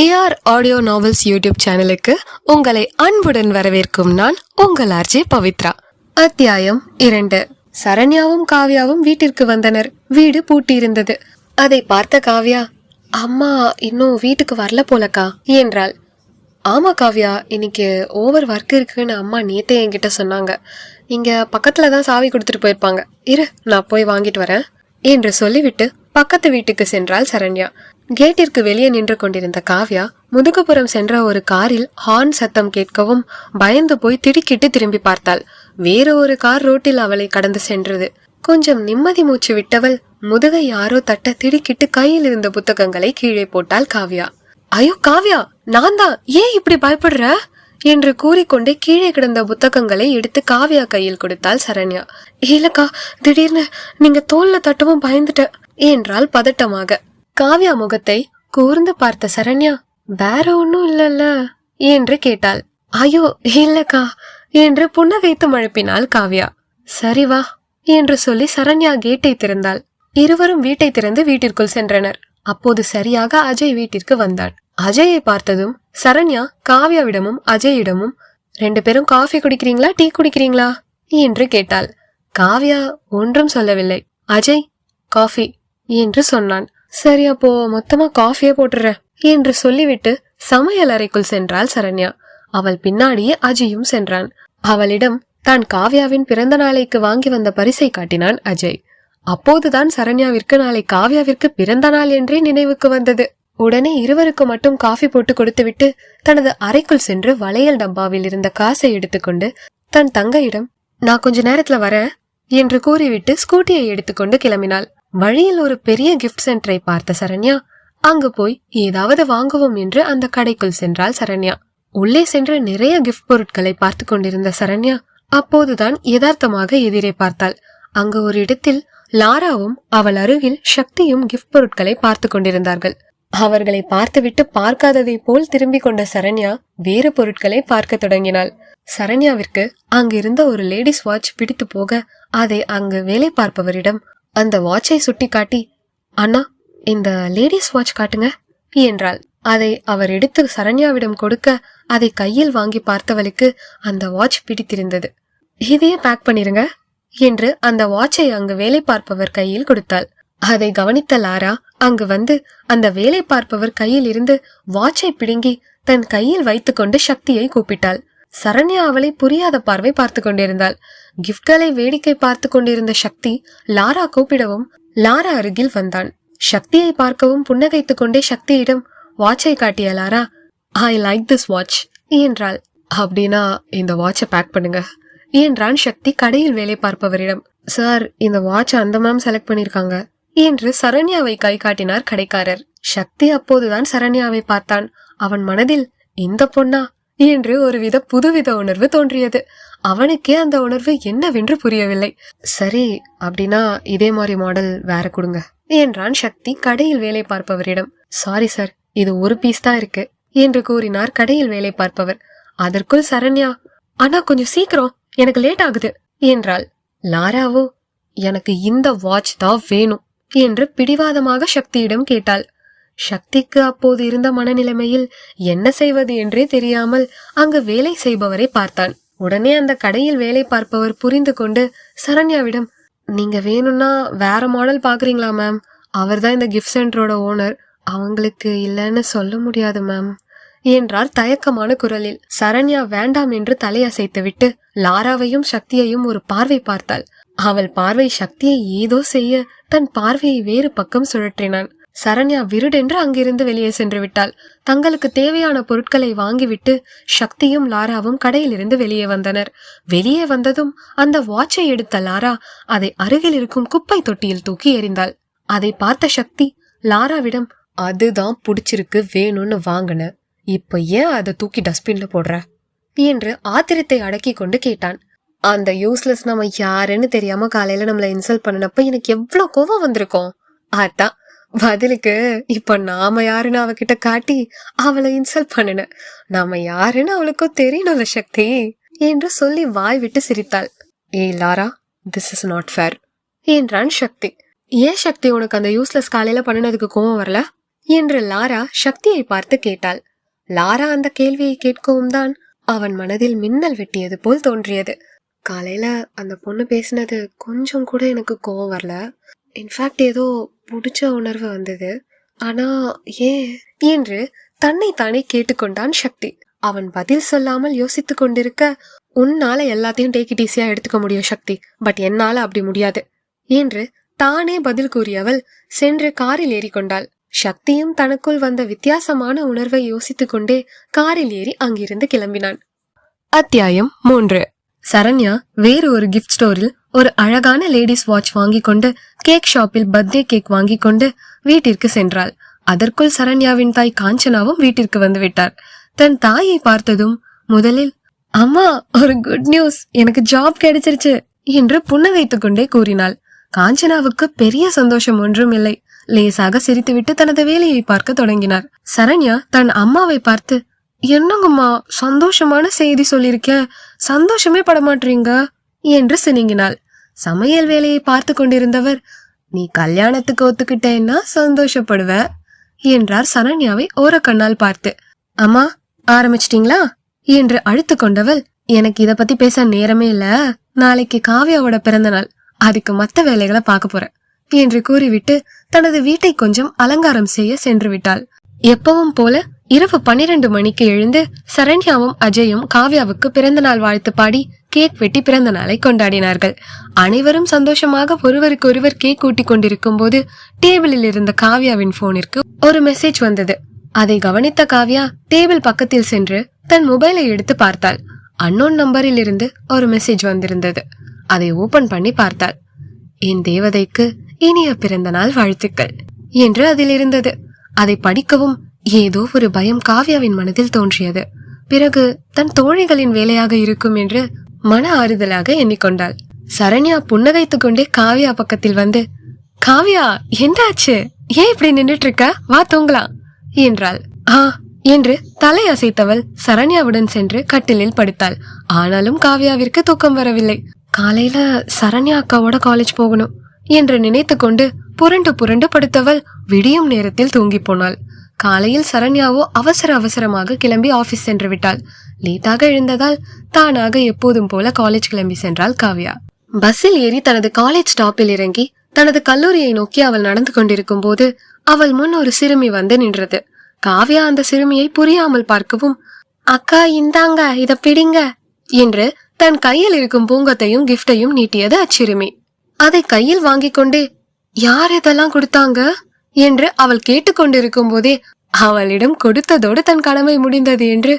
AR audio novels YouTube சேனலுக்கு உங்களை அன்புடன் வரவேற்கும் நான் உங்கள் ஆர்ஜே பவித்ரா. அத்தியாயம் இரண்டு. சரண்யாவும் காவ்யாவும் வீட்டிற்கு வந்தனர். வீடு பூட்டியிருந்தது. அதை பார்த்த காவ்யா அம்மா இன்னும் வீட்டுக்கு வரல போலக்கா? என்றாள். ஆமா காவ்யா இன்னைக்கு ஓவர் ஒர்க் இருக்குன்னு அம்மா நேத்தே என்கிட்ட சொன்னாங்க. இங்க பக்கத்துல தான் சாவி கொடுத்துட்டு போயிருப்பாங்க. இரு நான் போய் வாங்கிட்டு வரேன். என்று சொல்லிவிட்டு பக்கத்து வீட்டுக்கு சென்றாள் சரண்யா. கேட்டிற்கு வெளியே நின்று கொண்டிருந்த காவ்யா முதுகுப்புறம் சென்ற ஒரு காரில் ஹார்ன் சத்தம் கேட்கவும் பயந்து போய் திடுக்கிட்டு திரும்பி பார்த்தாள். வேறு ஒரு கார் ரோட்டில் அவளை கடந்து சென்றது. கொஞ்சம் நிம்மதி மூச்சு விட்டவள் முதுகை யாரோ தட்ட திடுக்கிட்டு கையில் இருந்த புத்தகங்களை கீழே போட்டாள் காவ்யா. ஐயோ காவ்யா நான் தான். ஏன் இப்படி பயப்படுற? என்று கூறிக்கொண்டே கீழே கிடந்த புத்தகங்களை எடுத்து காவ்யா கையில் கொடுத்தாள் சரண்யா. இல்லக்கா திடீர்னு நீங்க தோல்ல தட்டவும் பயந்துட்ட. என்றால் பதட்டமாக. காவ்யா முகத்தை கூர்ந்து பார்த்த சரண்யா வேற ஒன்னும் இல்லல்ல என்று கேட்டாள். ஐயோ இல்லக்கா என்று புன்னகைத்து மழுப்பினாள் காவ்யா. சரி வா என்று சொல்லி சரண்யா கேட்டை திறந்தாள். இருவரும் வீட்டை திறந்து வீட்டிற்குள் சென்றனர். அப்போது சரியாக அஜய் வீட்டிற்கு வந்தான் அஜயை பார்த்ததும் சரண்யா காவ்யாவிடமும் அஜயிடமும் ரெண்டு பேரும் காஃபி குடிக்கிறீங்களா டீ குடிக்கிறீங்களா? என்று கேட்டாள். காவ்யா ஒன்றும் சொல்லவில்லை. அஜய் காஃபி என்று சொன்னான். சரி அப்போ மொத்தமா காஃபியே போட்டுறேன் என்று சொல்லிவிட்டு சமையல் அறைக்குள் சென்றாள் சரண்யா. அவள் பின்னாடியே அஜயும் சென்றான். அவளிடம் தான் காவ்யாவின் பிறந்த நாளைக்கு வாங்கி வந்த பரிசை காட்டினான் அஜய். அப்போதுதான் சரண்யாவிற்கு நாளை காவ்யாவிற்கு பிறந்த நாள் என்றே நினைவுக்கு வந்தது. உடனே இருவருக்கு மட்டும் காஃபி போட்டு கொடுத்துவிட்டு தனது அறைக்குள் சென்று வளையல் டப்பாவில் இருந்த காசை எடுத்துக்கொண்டு தன் தங்கையிடம் நான் கொஞ்ச நேரத்துல வரேன் என்று கூறிவிட்டு ஸ்கூட்டியை எடுத்துக்கொண்டு கிளம்பினாள். வழியில் ஒரு பெரிய கிஃப்ட் சென்டரை பார்த்த சரண்யா அங்கு போய் ஏதாவது வாங்குவோம் என்று அந்த கடைக்குள் சென்றாள் சரண்யா. உள்ளே சென்று நிறைய கிஃப்ட் பொருட்களை பார்த்து கொண்டிருந்த சரண்யா அப்போதுதான் யதார்த்தமாக எதிரே பார்த்தாள். அங்கு ஒரு இடத்தில் லாராவும் அவள் அருகில் சக்தியும் கிஃப்ட் பொருட்களை பார்த்து கொண்டிருந்தார்கள். அவர்களை பார்த்துவிட்டு பார்க்காததை போல் திரும்பிக் கொண்ட சரண்யா வேறு பொருட்களை பார்க்க தொடங்கினாள். சரண்யாவிற்கு அங்கிருந்த ஒரு லேடிஸ் வாட்ச் பிடித்து போக அதை அங்கு வேலை பார்ப்பவரிடம் அந்த வாட்சை சுட்டிக்காட்டி அண்ணா இந்த லேடிஸ் வாட்ச் காட்டுங்க என்றாள். அதை அவர் எடுத்து சரண்யாவிடம் கொடுக்க அதை கையில் வாங்கி பார்த்தவளுக்கு அந்த வாட்ச் பிடித்திருந்தது. இதையே பேக் பண்ணிருங்க என்று அந்த வாட்சை அங்கு வேலை பார்ப்பவர் கையில் கொடுத்தாள். அதை கவனித்த லாரா அங்கு வந்து அந்த வேலை பார்ப்பவர் கையில் இருந்து வாட்சை பிடுங்கி தன் கையில் வைத்துக்கொண்டு சக்தியை கூப்பிட்டாள். சரண்யா அவளை புரியாத பார்வை பார்த்து கொண்டிருந்தாள். கிஃப்ட்களை வேடிக்கை பார்த்து கொண்டிருந்த சக்தி லாரா கூப்பிடவும் லாரா அருகில் வந்தான். சக்தியை பார்க்கவும் புன்னகைத்துக் கொண்டே சக்தியிடம் வாட்சை காட்டிய Lara I like this watch என்றாள். அப்படின்னா இந்த வாட்சை பேக் பண்ணுங்க என்றான் சக்தி கடையில் வேலை பார்ப்பவரிடம். சார் இந்த வாட்ச் அந்த மேம் செலக்ட் பண்ணிருக்காங்க என்று சரண்யாவை கை காட்டினார் கடைக்காரர். சக்தி அப்போதுதான் சரண்யாவை பார்த்தான். அவன் மனதில் இந்த பொண்ணா? என்று ஒருவித புதுவித உணர்வு தோன்றியது. அவனுக்கே அந்த உணர்வு என்னவென்று புரியவில்லை. சரி அப்படின்னா இதே மாதிரி மாடல் வேற கொடுங்க என்றான் சக்தி கடையில் வேலை பார்ப்பவரிடம். சாரி சார் இது ஒரு பீஸ் தான் இருக்கு என்று கூறினார் கடையில் வேலை பார்ப்பவர். அதற்குள் சரண்யா ஆனா கொஞ்சம் சீக்கிரம் எனக்கு லேட் ஆகுது என்றாள். லாராவோ எனக்கு இந்த வாட்ச் தான் வேணும் என்று பிடிவாதமாக சக்தியிடம் கேட்டாள். சக்திக்கு அப்போது இருந்த மனநிலைமையில் என்ன செய்வது என்றே தெரியாமல் அங்கு வேலை செய்பவரை பார்த்தான். உடனே அந்த கடையில் வேலை பார்ப்பவர் புரிந்து கொண்டு சரண்யாவிடம் நீங்க வேணும்னா வேற மாடல் பாக்குறீங்களா மேம் அவர்தான் இந்த கிஃப்ட் சென்டரோட ஓனர் அவங்களுக்கு இல்லைன்னு சொல்ல முடியாது மேம் என்றார் தயக்கமான குரலில். சரண்யா வேண்டாம் என்று தலையசைத்து விட்டு லாராவையும் சக்தியையும் ஒரு பார்வை பார்த்தாள். அவள் பார்வை சக்தியை ஏதோ செய்ய தன் பார்வையை வேறு பக்கம் சுழற்றினான். சரண்யா விருடென்று அங்கிருந்து வெளியே சென்று விட்டாள். தங்களுக்கு தேவையான பொருட்களை வாங்கிவிட்டு சக்தியும் லாராவும் கடையிலிருந்து வெளியே வந்தனர். வெளியே வந்ததும் அந்த வாட்சை எடுத்த லாரா அதை அருகில் இருக்கும் குப்பை தொட்டியில் தூக்கி எறிந்தாள். அதை பார்த்த சக்தி லாராவிடம் அதுதான் பிடிச்சிருக்கு வேணும்னு வாங்கின. இப்ப ஏன் அதை தூக்கி டஸ்ட்பின்ல போடுற? என்று ஆத்திரத்தை அடக்கி கொண்டு கேட்டான். அந்த யூஸ்லெஸ் நம்ம யாருன்னு தெரியாம காலையில நம்மள இன்சல்ட் பண்ணினப்ப எனக்கு எவ்வளவு கோவம் வந்திருக்கும். அதான் பதிலுக்கு இப்ப நாம யாருன்னு அவகிட்ட காட்டி அவளை இன்சல்ட் பண்ணின நாம யாருன்னு அவளுக்கும் தெரியணும்ல சக்தி என்று சொல்லி வாய் விட்டு சிரித்தாள். ஏய் Lara this is not fair என்றான் சக்தி. ஏன் சக்தி உனக்கு அந்த யூஸ்லெஸ் காலையில பண்ணினதுக்கு கோவம் வரல? என்று லாரா சக்தியை பார்த்து கேட்டாள். லாரா அந்த கேள்வியை கேட்கவும் தான் அவன் மனதில் மின்னல் வெட்டியது போல் தோன்றியது. காலையில அந்த பொண்ணு பேசினது கொஞ்சம் கூட எனக்கு கோவம் வரல. இன்ஃபேக்ட் ஏதோ பிடிச்ச உணர்வு வந்தது. ஆனா ஏன்? என்று தன்னை தானே கேட்டுக்கொண்டான் சக்தி. அவன் பதில் சொல்லாமல் யோசித்து கொண்டிருக்க உன்னால எல்லாத்தையும் டேக் இட் ஈஸியா எடுத்துக்க முடியும் சக்தி. பட் என்னால அப்படி முடியாது. என்று தானே பதில் கூறியவள் சென்று காரில் ஏறிக்கொண்டாள். சக்தியும் தனக்குள் வந்த வித்தியாசமான உணர்வை யோசித்துக் கொண்டே காரில் ஏறி அங்கிருந்து கிளம்பினான். அத்தியாயம் மூன்று. சரண்யா வேறு ஒரு கிஃப்ட் ஸ்டோரில் ஒரு அழகான லேடிஸ் வாட்ச் வாங்கி கொண்டு கேக் ஷாப்பில் பர்த்டே கேக் வாங்கி கொண்டு வீட்டிற்கு சென்றாள். அதற்குள் சரண்யாவின் தாய் காஞ்சனாவும் வீட்டிற்கு வந்து விட்டார். தன் தாயை பார்த்ததும் முதலில் அம்மா ஒரு குட் நியூஸ் எனக்கு ஜாப் கிடைச்சிருச்சு என்று புன்னகைத்துக் கொண்டே கூறினாள். காஞ்சனாவுக்கு பெரிய சந்தோஷம் ஒன்றும் இல்லை. லேசாக சிரித்துவிட்டு தனது வேலையை பார்க்க தொடங்கினார். சரண்யா தன் அம்மாவை பார்த்து என்னங்கம்மா சந்தோஷமான செய்தி சொல்லியிருக்கேன் சந்தோஷமே படமாட்டீங்க என்று சினுங்கினாள். சமையல் வேலையை பார்த்து கொண்டிருந்தவர் நீ கல்யாணத்துக்கு ஒத்துக்கிட்டேன்னா சந்தோஷப்படுவ என்றார் சரண்யாவை ஓர கண்ணால் பார்த்து. அம்மா ஆரம்பிச்சிட்டீங்களா? என்று அழுத்து கொண்டவள் எனக்கு இத பத்தி பேச நேரமே இல்ல. நாளைக்கு காவியாவோட பிறந்த நாள் அதுக்கு மத்த வேலைகளை பார்க்க போறேன் என்று கூறிவிட்டு தனது வீட்டை கொஞ்சம் அலங்காரம் செய்ய சென்று விட்டாள். எப்பவும் போல இரவு பன்னிரண்டு மணிக்கு எழுந்து சரண்யாவும் அஜயும் காவ்யாவுக்கு பிறந்த நாள் வாழ்த்து பாடி கேக் வெட்டி பிறந்த நாளை கொண்டாடினார்கள். அனைவரும் சந்தோஷமாக ஒருவருக்கு ஒருவர் கேக் கூட்டிக் கொண்டிருக்கும் போது டேபிளில் இருந்த காவ்யாவின் போனிற்கு ஒரு மெசேஜ் வந்தது. அதை கவனித்த காவ்யா டேபிள் பக்கத்தில் சென்று தன் மொபைலை எடுத்து பார்த்தாள். அன்னோன் நம்பரில் இருந்து ஒரு மெசேஜ் வந்திருந்தது. அதை ஓபன் பண்ணி பார்த்தாள். என் தேவதைக்கு இனிய பிறந்த நாள் வாழ்த்துக்கள் என்று அதில் இருந்தது. அதை படிக்கவும் ஏதோ ஒரு பயம் காவ்யாவின் மனதில் தோன்றியது. பிறகு தன் தோழிகளின் வேலையாக இருக்கும் என்று மன ஆறுதலாக எண்ணிக்கொண்டாள். சரண்யா புன்னகைத்து கொண்டே காவ்யா பக்கத்தில் வந்து காவ்யா என்னாச்சு? ஏன் இப்படி நின்றுட்டு இருக்க வா தூங்கலாம் என்றாள். ஆ என்று தலை அசைத்தவள் சரண்யாவுடன் சென்று கட்டிலில் படுத்தாள். ஆனாலும் காவ்யாவிற்கு தூக்கம் வரவில்லை. காலையில சரண்யா அக்காவோட காலேஜ் போகணும் என்று நினைத்து கொண்டு புரண்டு புரண்டு படுத்தவள் விடியும் நேரத்தில் தூங்கி போனாள். காலையில் சரண்யாவோ அவசர அவசரமாக கிளம்பி ஆபீஸ் சென்று விட்டாள். லேட்டாக எழுந்ததால் தானாக எப்போதும் போல காலேஜ் கிளம்பி சென்றாள் காவ்யா. பஸ்ஸில் ஏறி தனது காலேஜ் ஸ்டாப்பில் இறங்கி தனது கல்லூரியை நோக்கி அவள் நடந்து கொண்டிருக்கும் போது அவள் முன் ஒரு சிறுமி வந்து நின்றது. காவ்யா அந்த சிறுமியை புரியாமல் பார்க்கவும் அக்கா இந்தாங்க இத பிடிங்க என்று தன் கையில் இருக்கும் பூங்கத்தையும் கிஃப்டையும் நீட்டியது அச்சிறுமி. அதை கையில் வாங்கி கொண்டே யார் இதெல்லாம் கொடுத்தாங்க? என்று அவள் கேட்டுக்கொண்டிருக்கும் போதே அவளிடம் கொடுத்ததோடு தன் கடமை முடிந்தது என்று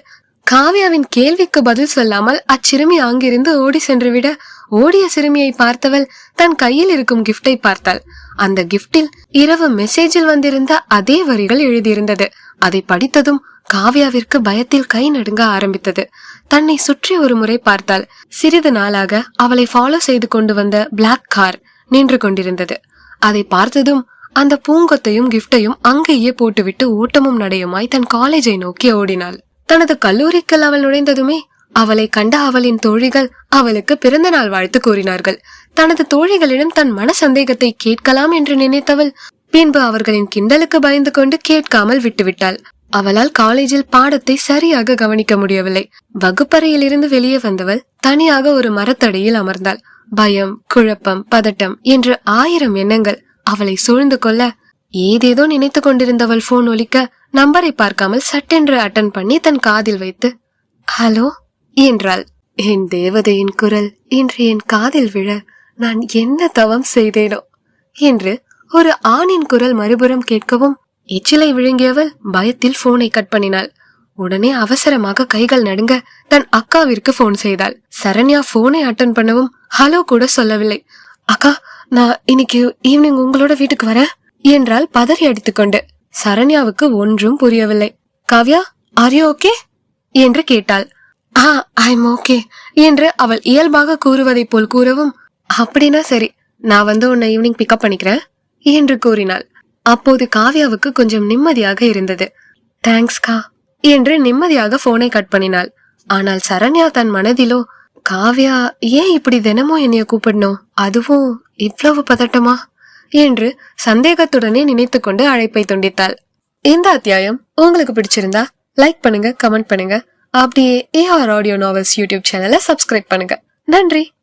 காவ்யாவின் கேள்விக்கு பதில் சொல்லாமல் அச்சிறுமி அங்கிருந்து ஓடி சென்றுவிட ஓடிய சிறுமியை பார்த்தவள் தன் கையில் இருக்கும் கிஃப்டை பார்த்தாள். அந்த கிஃப்டில் இரவு மெசேஜில் வந்திருந்த அதே வரிகள் எழுதியிருந்தது. அதை படித்ததும் காவ்யாவிற்கு பயத்தில் கை நடுங்க ஆரம்பித்தது. தன்னை சுற்றி ஒரு முறை பார்த்தாள். சிறிது நாளாக அவளை ஃபாலோ செய்து கொண்டு வந்த பிளாக் கார் நின்று கொண்டிருந்தது. அதை பார்த்ததும் அந்த பூங்கொத்தையும் கிஃப்டையும் அங்கேயே போட்டுவிட்டு ஓட்டமும் நடையுமாய் தன் காலேஜை நோக்கி ஓடினாள். தனது கல்லூரிக்குள் அவள் நுழைந்ததுமே அவளை கண்ட அவளின் தோழிகள் அவளுக்கு பிறந்த நாள் வாழ்த்து கூறினார்கள். தனது தோழிகளிடம் தன் மன சந்தேகத்தை கேட்கலாம் என்று நினைத்தவள் பின்பு அவர்களின் கிண்டலுக்கு பயந்து கொண்டு கேட்காமல் விட்டுவிட்டாள். அவளால் காலேஜில் பாடத்தை சரியாக கவனிக்க முடியவில்லை. வகுப்பறையில் இருந்து வெளியே வந்தவள் தனியாக ஒரு மரத்தடியில் அமர்ந்தாள். பயம் குழப்பம் பதட்டம் என்று ஆயிரம் எண்ணங்கள் அவளை சூழ்ந்து கொள்ள ஏதேதோ நினைத்து கொண்டிருந்தவள் போன் ஒலிக்க நம்பரை பார்க்காமல் சட்டென்று அட்டன் பண்ணி தன் காதில் வைத்து ஹலோ என்றாள். என் தேவதையின் குரல் இன்று என் காதில் விழ நான் என்ன தவம் செய்தேனோ? என்று ஒரு ஆணின் குரல் மறுபுறம் கேட்கவும் எச்சிலை விழுங்கியவள் பயத்தில் போனை கட் பண்ணினாள். உடனே அவசரமாக கைகள் நடுங்க தன் அக்காவிற்கு போன் செய்தாள். சரண்யா போனை அட்டன் பண்ணவும் ஹலோ கூட சொல்லவில்லை. அக்கா நான் இன்னைக்கு ஈவினிங் உங்களோட வீட்டுக்கு வரேன் என்றால் பதறி அடித்துக்கொண்டு. சரண்யாவுக்கு ஒன்றும் புரியவில்லை. காவ்யா ஆர் யூ ஓகே என்று கேட்டாள். ஆ ஐம் ஓகே என்று அவள் இயல்பாக கூறுவதைப் போல் கூறவும் அப்படின்னா சரி நான் வந்து உன்னை ஈவினிங் பிக்கப் பண்ணிக்கிறேன் என்று கூறினாள். அப்போது காவ்யாவுக்கு கொஞ்சம் நிம்மதியாக இருந்தது. தேங்க்ஸ்கா என்று நிம்மதியாக போனை கட் பண்ணினாள். ஆனால் சரண்யா தன் மனதிலோ காவ்யா ஏன் இப்படி தினமும் என்னைய கூப்பிடணும்? அதுவும் இவ்வளவு பதட்டமா? என்று சந்தேகத்துடனே நினைத்துக்கொண்டு அழைப்பை துண்டித்தாள். இந்த அத்தியாயம் உங்களுக்கு பிடிச்சிருந்தா லைக் பண்ணுங்க கமெண்ட் பண்ணுங்க. அப்படியே ஏஆர் ஆடியோ நாவல்ஸ் யூடியூப் சேனலை சப்ஸ்கிரைப் பண்ணுங்க. நன்றி!